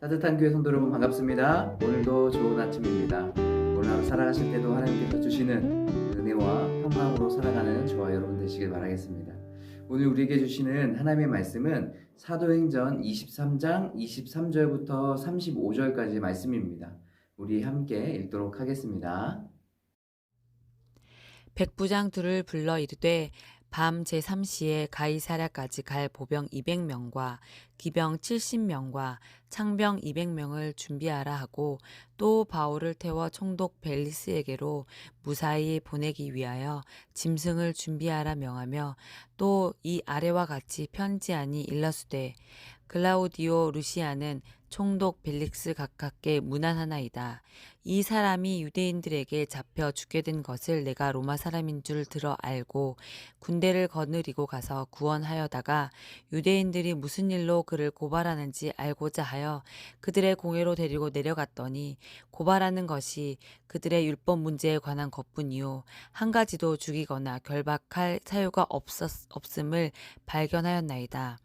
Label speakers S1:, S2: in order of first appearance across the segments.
S1: 따뜻한 교회 성도 여러분 반갑습니다. 오늘도 좋은 아침입니다. 오늘 하루 살아가실 때도 하나님께서 주시는 은혜와 평강으로 살아가는 저와 여러분 되시길 바라겠습니다. 오늘 우리에게 주시는 하나님의 말씀은 사도행전 23장 23절부터 35절까지의 말씀입니다. 우리 함께 읽도록 하겠습니다.
S2: 백부장 들을 불러 이르되 밤 제3시에 가이사랴까지 갈 보병 200명과 기병 70명과 창병 200명을 준비하라 하고 또 바울을 태워 총독 벨리스에게로 무사히 보내기 위하여 짐승을 준비하라 명하며 또 이 아래와 같이 편지하니 일러수되 글라우디오 루시아는 총독 벨릭스 각각께 문안하나이다. 이 사람이 유대인들에게 잡혀 죽게 된 것을 내가 로마 사람인 줄 들어 알고 군대를 거느리고 가서 구원하여다가 유대인들이 무슨 일로 그를 고발하는지 알고자 하여 그들의 공회로 데리고 내려갔더니 고발하는 것이 그들의 율법 문제에 관한 것뿐이요 한 가지도 죽이거나 결박할 사유가 없었, 없음을 발견하였나이다.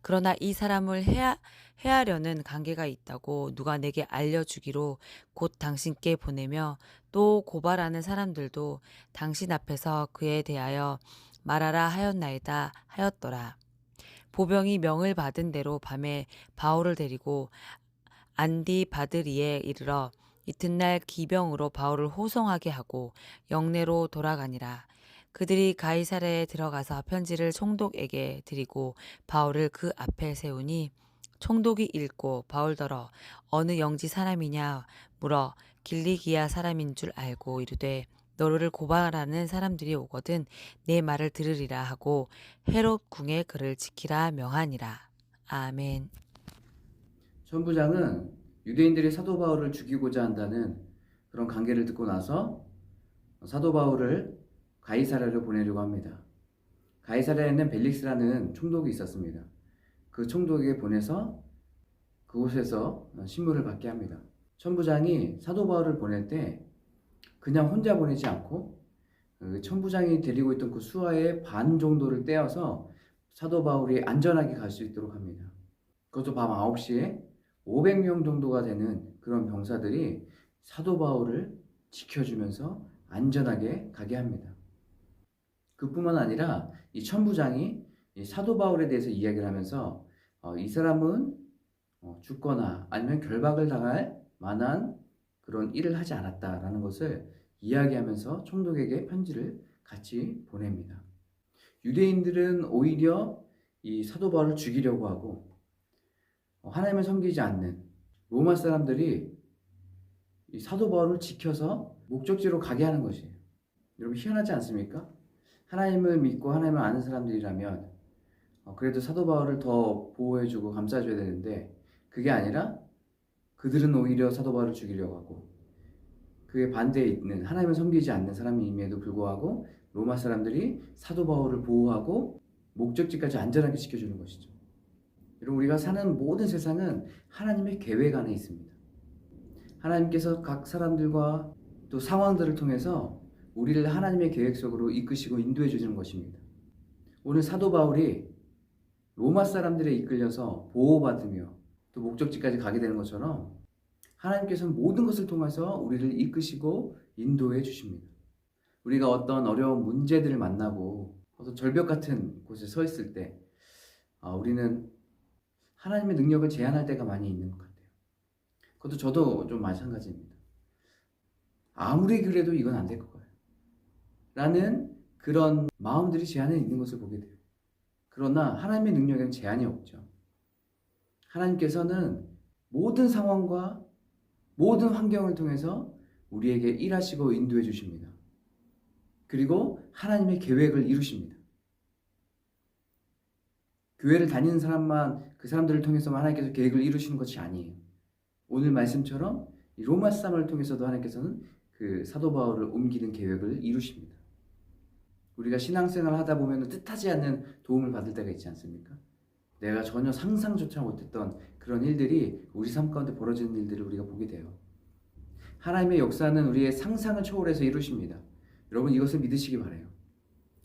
S2: 그러나 이 사람을 해야, 해하려는 관계가 있다고 누가 내게 알려주기로 곧 당신께 보내며 또 고발하는 사람들도 당신 앞에서 그에 대하여 말하라 하였나이다 하였더라. 보병이 명을 받은 대로 밤에 바울을 데리고 안디 바드리에 이르러 이튿날 기병으로 바울을 호송하게 하고 영내로 돌아가니라. 그들이 가이사랴에 들어가서 편지를 총독에게 드리고 바울을 그 앞에 세우니 총독이 읽고 바울더러 어느 영지 사람이냐 물어 길리기아 사람인 줄 알고 이르되 너를 고발하는 사람들이 오거든 내 말을 들으리라 하고 헤롯 궁의 그를 지키라 명하니라. 아멘.
S1: 천부장은 유대인들이 사도 바울을 죽이고자 한다는 그런 관계를 듣고 나서 사도 바울을 가이사랴로 보내려고 합니다. 가이사랴에는 벨릭스라는 총독이 있었습니다. 그 총독에게 보내서 그곳에서 신문을 받게 합니다. 천부장이 사도 바울을 보낼 때 그냥 혼자 보내지 않고 그 천부장이 데리고 있던 그 수하의 반 정도를 떼어서 사도 바울이 안전하게 갈 수 있도록 합니다. 그것도 밤 9시에 500명 정도가 되는 그런 병사들이 사도 바울을 지켜주면서 안전하게 가게 합니다. 그뿐만 아니라 이 천부장이 이 사도 바울에 대해서 이야기를 하면서 어, 이 사람은 어, 죽거나 아니면 결박을 당할 만한 그런 일을 하지 않았다라는 것을 이야기하면서 총독에게 편지를 같이 보냅니다. 유대인들은 오히려 이 사도 바울을 죽이려고 하고 어, 하나님을 섬기지 않는 로마 사람들이 이 사도 바울을 지켜서 목적지로 가게 하는 것이에요. 여러분 희한하지 않습니까? 하나님을 믿고 하나님을 아는 사람들이라면 어, 그래도 사도 바울을 더 보호해주고 감싸줘야 되는데 그게 아니라 그들은 오히려 사도 바울을 죽이려고 하고 그에 반대에 있는 하나님을 섬기지 않는 사람임에도 불구하고 로마 사람들이 사도 바울을 보호하고 목적지까지 안전하게 지켜주는 것이죠. 여러분 우리가 사는 모든 세상은 하나님의 계획 안에 있습니다. 하나님께서 각 사람들과 또 상황들을 통해서 우리를 하나님의 계획 속으로 이끄시고 인도해 주시는 것입니다. 오늘 사도 바울이 로마 사람들에 이끌려서 보호받으며 또 목적지까지 가게 되는 것처럼 하나님께서는 모든 것을 통해서 우리를 이끄시고 인도해 주십니다. 우리가 어떤 어려운 문제들을 만나고 어떤 절벽 같은 곳에 서 있을 때 아, 우리는 하나님의 능력을 제한할 때가 많이 있는 것 같아요. 그것도 저도 좀 마찬가지입니다. 아무리 그래도 이건 안될것 같아요. 라는 그런 마음들이 제 안에 있는 것을 보게 돼요. 그러나 하나님의 능력에는 제한이 없죠. 하나님께서는 모든 상황과 모든 환경을 통해서 우리에게 일하시고 인도해 주십니다. 그리고 하나님의 계획을 이루십니다. 교회를 다니는 사람만 그 사람들을 통해서만 하나님께서 계획을 이루시는 것이 아니에요. 오늘 말씀처럼 로마 사람을 통해서도 하나님께서는 그 사도 바울을 옮기는 계획을 이루십니다. 우리가 신앙생활 하다 보면 뜻하지 않는 도움을 받을 때가 있지 않습니까? 내가 전혀 상상조차 못했던 그런 일들이 우리 삶 가운데 벌어지는 일들을 우리가 보게 돼요. 하나님의 역사는 우리의 상상을 초월해서 이루십니다. 여러분 이것을 믿으시기 바래요.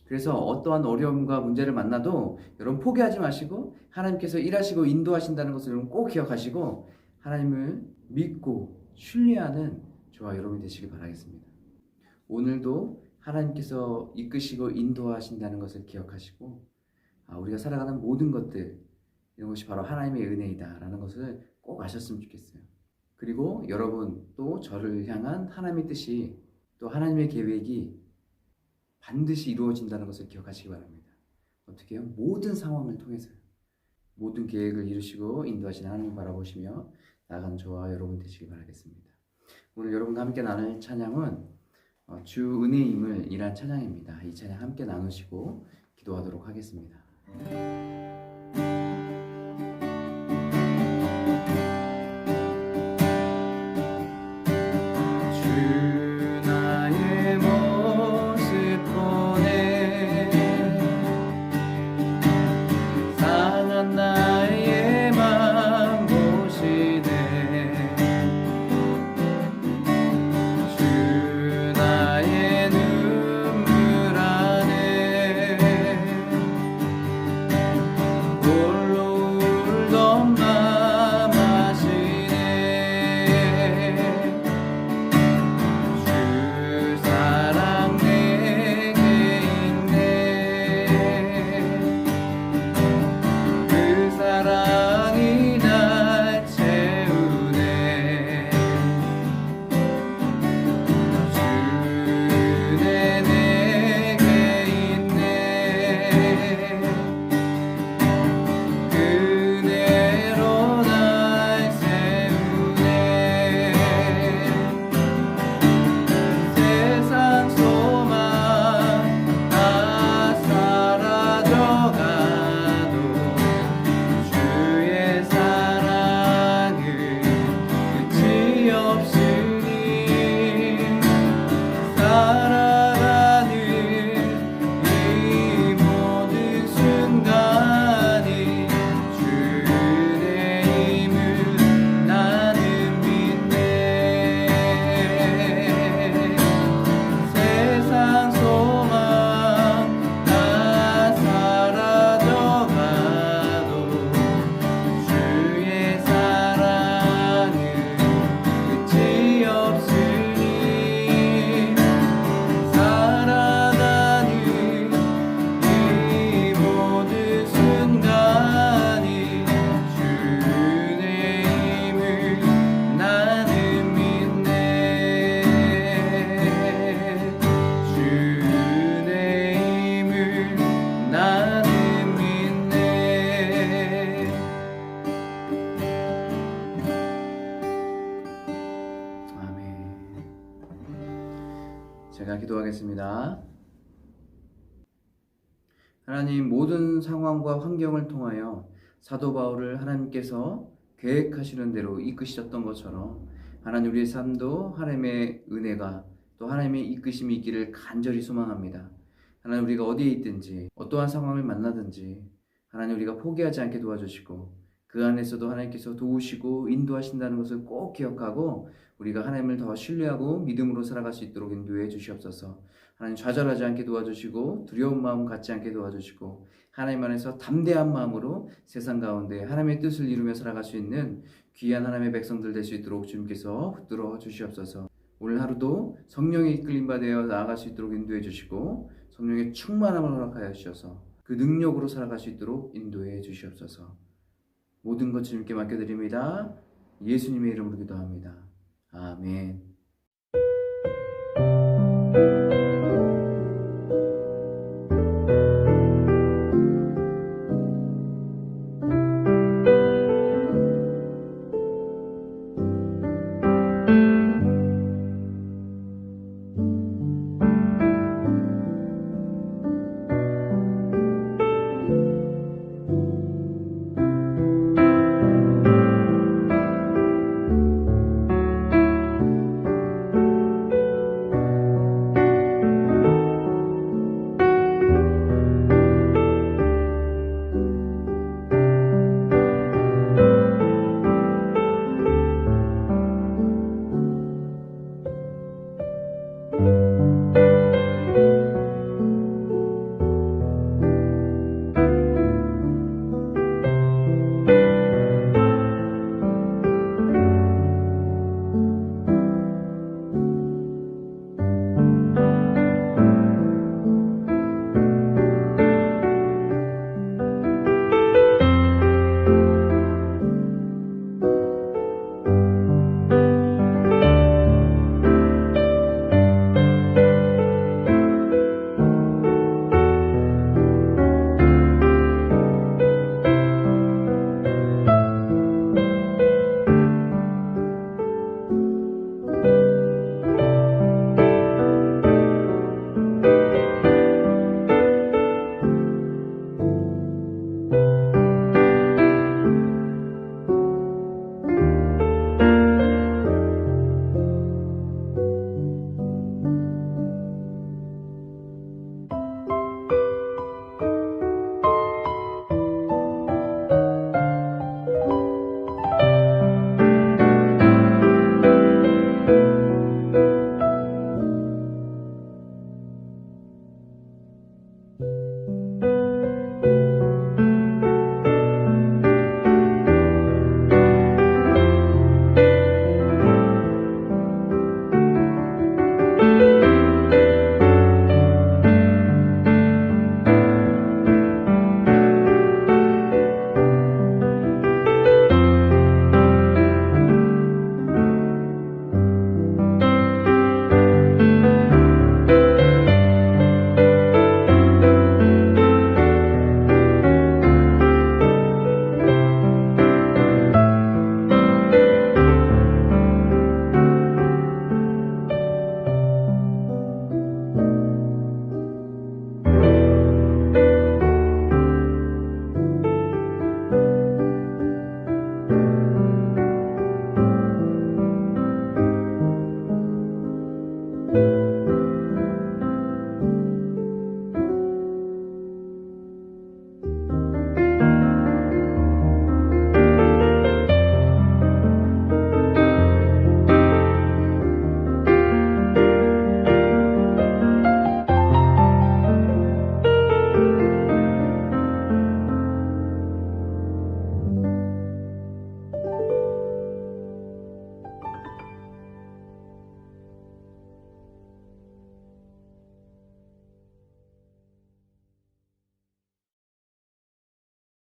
S1: 그래서 어떠한 어려움과 문제를 만나도 여러분 포기하지 마시고 하나님께서 일하시고 인도하신다는 것을 여러분 꼭 기억하시고 하나님을 믿고 신뢰하는 저와 여러분이 되시길 바라겠습니다. 오늘도 하나님께서 이끄시고 인도하신다는 것을 기억하시고 아, 우리가 살아가는 모든 것들 이런 것이 바로 하나님의 은혜이다라는 것을 꼭 아셨으면 좋겠어요. 그리고 여러분 또 저를 향한 하나님의 뜻이 또 하나님의 계획이 반드시 이루어진다는 것을 기억하시기 바랍니다. 어떻게 해요? 모든 상황을 통해서요. 모든 계획을 이루시고 인도하시는 하나님 바라보시며 나아가는 저와 여러분 되시기 바라겠습니다. 오늘 여러분과 함께 나눌 찬양은 어, 주 은혜임을 이란 찬양입니다. 이 찬양 함께 나누시고 기도하도록 하겠습니다. 기도하겠습니다. 하나님 모든 상황과 환경을 통하여 사도 바울을 하나님께서 계획하시는 대로 이끄셨던 것처럼 하나님 우리의 삶도 하나님의 은혜가 또 하나님의 이끄심이 있기를 간절히 소망합니다. 하나님 우리가 어디에 있든지 어떠한 상황을 만나든지 하나님 우리가 포기하지 않게 도와주시고 그 안에서도 하나님께서 도우시고 인도하신다는 것을 꼭 기억하고 우리가 하나님을 더 신뢰하고 믿음으로 살아갈 수 있도록 인도해 주시옵소서. 하나님 좌절하지 않게 도와주시고 두려운 마음 갖지 않게 도와주시고 하나님 안에서 담대한 마음으로 세상 가운데 하나님의 뜻을 이루며 살아갈 수 있는 귀한 하나님의 백성들 될 수 있도록 주님께서 붙들어 주시옵소서. 오늘 하루도 성령의 이끌림 받아 나아갈 수 있도록 인도해 주시고 성령의 충만함을 허락하여 주셔서 그 능력으로 살아갈 수 있도록 인도해 주시옵소서. 모든 것 주님께 맡겨드립니다. 예수님의 이름으로 기도합니다. 아멘.